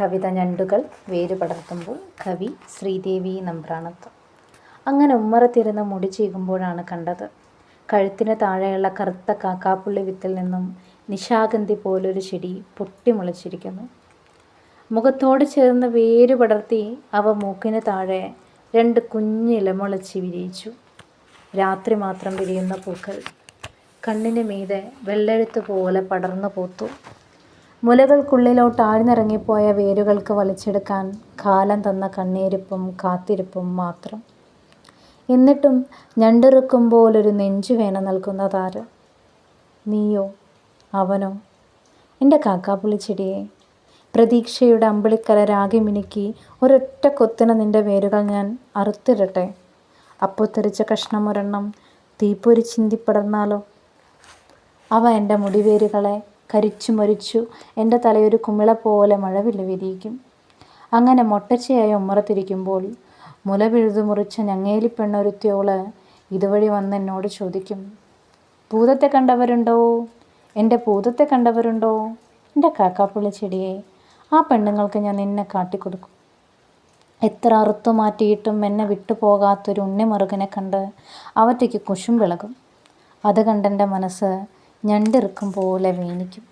കവിത ഞണ്ടുകൾ വേരുപടർത്തുമ്പോൾ കവി ശ്രീദേവി നമ്പ്രാണത്ത്. അങ്ങനെ ഉമ്മറത്തിരുന്ന് മുടി ചീകുമ്പോഴാണ് കണ്ടത്. കഴുത്തിന് താഴെയുള്ള കറുത്ത കാക്കാപ്പുള്ളി വിത്തിൽ നിന്നും നിശാഗന്ധി പോലൊരു ചെടി പൊട്ടിമുളച്ചിരിക്കുന്നു മുഖത്തോട് ചേർന്ന് വേര് പടർത്തി അവ മൂക്കിന് താഴെ രണ്ട് കുഞ്ഞിലമുളച്ച് വിരിയിച്ചു. രാത്രി മാത്രം വിരിയുന്ന പൂക്കൾ കണ്ണിന് മീതെ വെള്ളെഴുത്ത് പോലെ പടർന്നു പോത്തു. മുലകൾക്കുള്ളിലോട്ട് ആഴ്ന്നിറങ്ങിപ്പോയ വേരുകൾക്ക് വലിച്ചെടുക്കാൻ കാലം തന്ന കണ്ണീരിപ്പും കാത്തിരിപ്പും മാത്രം. എന്നിട്ടും ഞണ്ടിറുക്കും ഞണ്ടിറുക്കുമ്പോലൊരു നെഞ്ചുവേന നൽകുന്നതാര്? നീയോ? അവനോ? എന്റെ കാക്കാപ്പുളിച്ചെടിയെ പ്രതീക്ഷയുടെ അമ്പിളിക്കല രാഗി മിനുക്കി ഒരൊറ്റ കൊത്തിന് നിന്റെ വേരുകൾ ഞാൻ അറുത്തിടട്ടെ. അപ്പോൾ തെറിച്ച കഷ്ണമൊരെണ്ണം തീപ്പൊരി ചിന്തിപ്പടർന്നാലോ അവ എന്റെ മുടിവേരുകളെ കരിച്ചു മരിച്ചു. എന്റെ തലയൊരു കുമിള പോലെ മഴവില്ല വിരിയിക്കും അങ്ങനെ മൊട്ടച്ചയായി ഉമ്മറത്തിരിക്കുമ്പോൾ മുല പിഴുതു മുറിച്ച ഞങ്ങേലി പെണ്ണൊരുത്തിയോൾ ഇതുവഴി വന്ന് എന്നോട് ചോദിക്കും ഭൂതത്തെ കണ്ടവരുണ്ടോ? എന്റെ ഭൂതത്തെ കണ്ടവരുണ്ടോ? എന്റെ കാക്കാപ്പുള്ളി ചെടിയെ ആ പെണ്ണുങ്ങൾക്ക് ഞാൻ നിന്നെ കാട്ടിക്കൊടുക്കും. എത്ര അറുത്തു മാറ്റിയിട്ടും എന്നെ വിട്ടു പോകാത്തൊരു ഉണ്ണിമറുകനെ കണ്ട് അവറ്റയ്ക്ക് കുശും വിളകും അത് കണ്ടെന്റെ മനസ്സ് ഞണ്ടിറുക്കും പോലെ വേനിക്കും.